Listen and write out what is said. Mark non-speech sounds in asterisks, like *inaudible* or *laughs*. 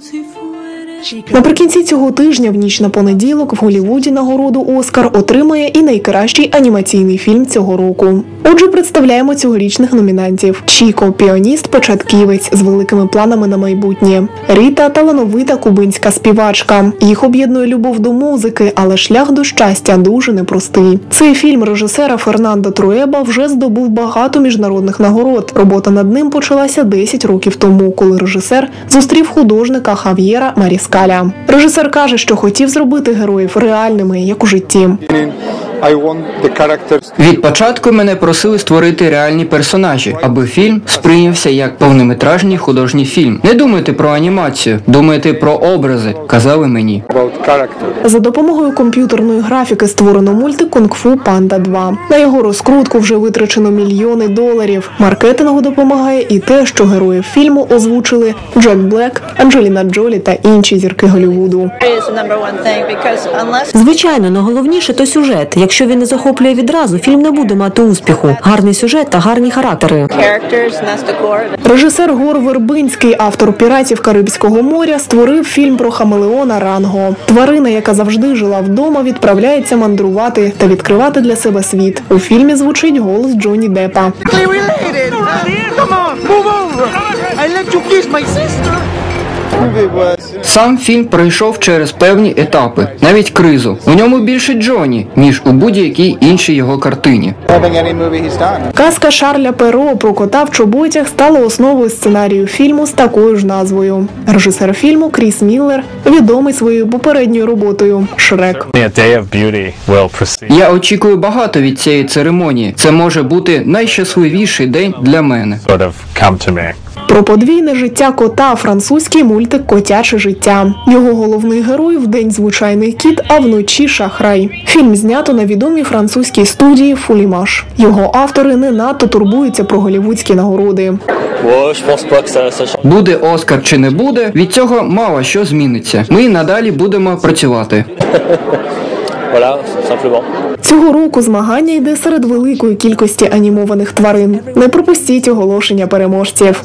si fuera Наприкінці цього тижня, в ніч на понеділок, в Голівуді нагороду Оскар отримає і найкращий анімаційний фільм цього року. Отже, представляємо цьогорічних номінантів: Чіко, піаніст, початківець з великими планами на майбутнє. Ріта талановита кубинська співачка. Їх об'єднує любов до музики, але шлях до щастя дуже непростий. Цей фільм режисера Фернандо Труеба вже здобув багато міжнародних нагород. Робота над ним почалася 10 років тому, коли режисер зустрів художника Хав'єра Маріскаля. Режисер каже, що хотів зробити героїв реальними, як у житті. Від початку мене просили створити реальні персонажі, аби фільм сприйнявся як повнометражний художній фільм. Не думайте про анімацію, думайте про образи, казали мені. За допомогою комп'ютерної графіки створено мультик Кунг-фу Панда 2. На його розкрутку вже витрачено мільйони доларів. Маркетингу допомагає і те, що героїв фільму озвучили Джек Блек, Анджеліна Джолі та інші зірки Голлівуду. Звичайно, найголовніше то сюжет. Якщо він не захоплює відразу, фільм не буде мати успіху. Гарний сюжет та гарні характери. Режисер Гор Вербинський, автор піратів Карибського моря, створив фільм про хамелеона Ранго. Тварина, яка завжди жила вдома, відправляється мандрувати та відкривати для себе світ. У фільмі звучить голос Джонні Деппа. Come on, move over. I let you kiss my sister. Сам фільм пройшов через певні етапи, навіть кризу. У ньому більше Джоні, ніж у будь-якій іншій його картині. Казка Шарля Перо про кота в чоботях стала основою сценарію фільму з такою ж назвою. Режисер фільму Кріс Міллер відомий своєю попередньою роботою Шрек. Я очікую багато від цієї церемонії. Це може бути найщасливіший день для мене. Про подвійне життя кота французький мультик Котяче життя. Його головний герой вдень звичайний кіт, а вночі шахрай. Фільм знято на відомій французькій студії Фулімаш. Його автори не надто турбуються про голівудські нагороди. Буде Оскар чи не буде, від цього мало що зміниться. Ми надалі будемо працювати. *laughs* Цього року змагання йде серед великої кількості анімованих тварин. Не пропустіть оголошення переможців.